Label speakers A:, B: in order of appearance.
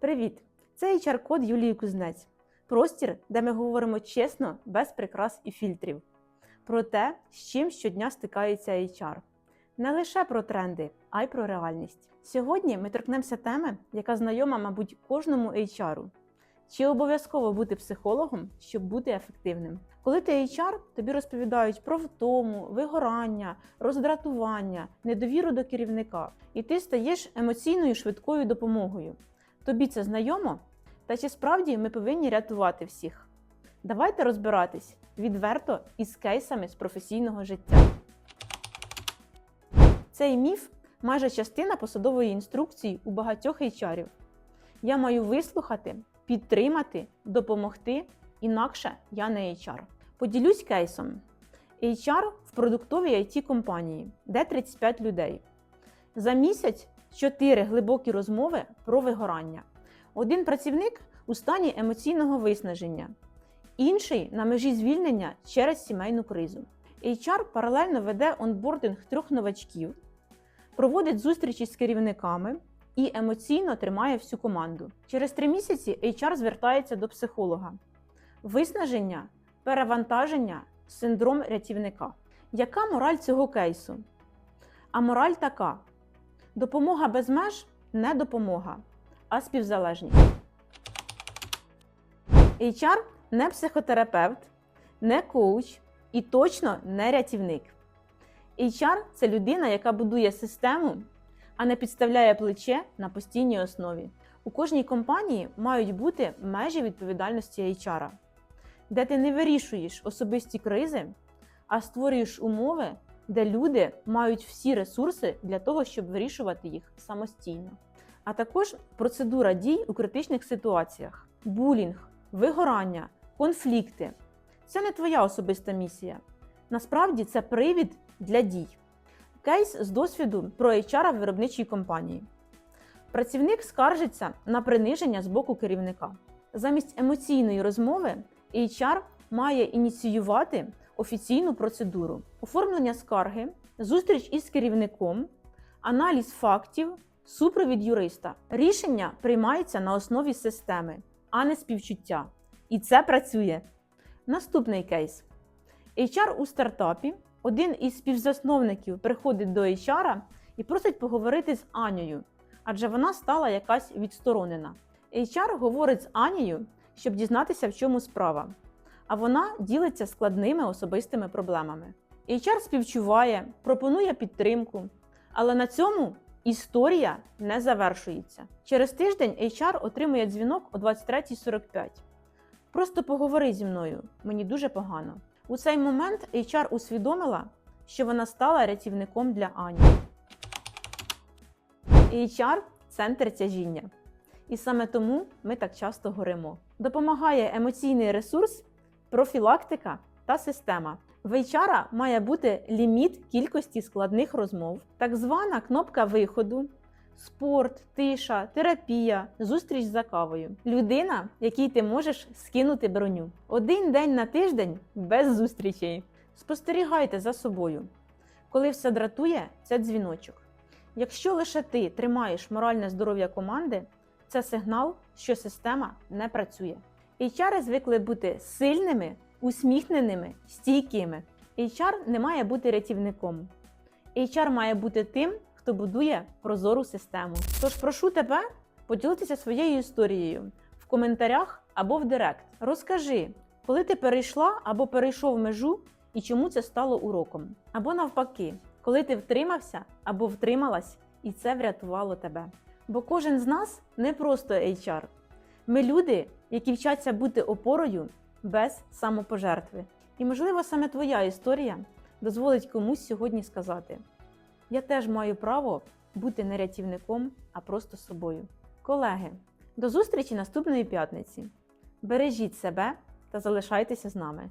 A: Привіт! Це HR-код Юлії Кузнець. Простір, де ми говоримо чесно, без прикрас і фільтрів. Про те, з чим щодня стикається HR. Не лише про тренди, а й про реальність. Сьогодні ми торкнемося теми, яка знайома, мабуть, кожному HR. Чи обов'язково бути психологом, щоб бути ефективним? Коли ти HR, тобі розповідають про втому, вигорання, роздратування, недовіру до керівника, і ти стаєш емоційною швидкою допомогою. Тобі це знайомо? Та чи справді ми повинні рятувати всіх? Давайте розбиратись відверто із кейсами з професійного життя. Цей міф майже частина посадової інструкції у багатьох HR. Я маю вислухати, підтримати, допомогти, інакше я не HR. Поділюсь кейсом. HR в продуктовій it компанії, де 35 людей. За місяць 4 глибокі розмови про вигорання. Один працівник у стані емоційного виснаження, інший на межі звільнення через сімейну кризу. HR паралельно веде онбординг трьох новачків, проводить зустрічі з керівниками і емоційно тримає всю команду. Через три місяці HR звертається до психолога. Виснаження, перевантаження, синдром рятівника. Яка мораль цього кейсу? А мораль така: допомога без меж не допомога, а співзалежність. HR не психотерапевт, не коуч і точно не рятівник. HR – це людина, яка будує систему, а не підставляє плече на постійній основі. У кожній компанії мають бути межі відповідальності HR, де ти не вирішуєш особисті кризи, а створюєш умови, де люди мають всі ресурси для того, щоб вирішувати їх самостійно. А також процедура дій у критичних ситуаціях: булінг, вигорання, конфлікти. Це не твоя особиста місія. Насправді це привід для дій. Кейс з досвіду про HR в виробничій компанії. Працівник скаржиться на приниження з боку керівника. Замість емоційної розмови HR має ініціювати офіційну процедуру, оформлення скарги, зустріч із керівником, аналіз фактів, супровід юриста. Рішення приймається на основі системи, а не співчуття. І це працює. Наступний кейс. HR у стартапі. Один із співзасновників приходить до HR і просить поговорити з Анею, адже вона стала якась відсторонена. HR говорить з Анією, щоб дізнатися, в чому справа. А вона ділиться складними особистими проблемами. HR співчуває, пропонує підтримку, але на цьому історія не завершується. Через тиждень HR отримує дзвінок о 23.45. Просто поговори зі мною, мені дуже погано. У цей момент HR усвідомила, що вона стала рятівником для Ані. HR – центр тяжіння. І саме тому ми так часто горимо. Допомагає емоційний ресурс, профілактика та система. В HR має бути ліміт кількості складних розмов, так звана кнопка виходу, спорт, тиша, терапія, зустріч за кавою. Людина, якій ти можеш скинути броню. Один день на тиждень без зустрічей. Спостерігайте за собою. Коли все дратує, це дзвіночок. Якщо лише ти тримаєш моральне здоров'я команди, це сигнал, що система не працює. HR звикли бути сильними, усміхненими, стійкими. HR не має бути рятівником. HR має бути тим, хто будує прозору систему. Тож прошу тебе поділитися своєю історією в коментарях або в Директ. Розкажи, коли ти перейшла або перейшов межу і чому це стало уроком. Або навпаки, коли ти втримався або втрималась, і це врятувало тебе. Бо кожен з нас не просто HR. Ми люди, які вчаться бути опорою без самопожертви. І, можливо, саме твоя історія дозволить комусь сьогодні сказати: я теж маю право бути не рятівником, а просто собою. Колеги, до зустрічі наступної п'ятниці. Бережіть себе та залишайтеся з нами.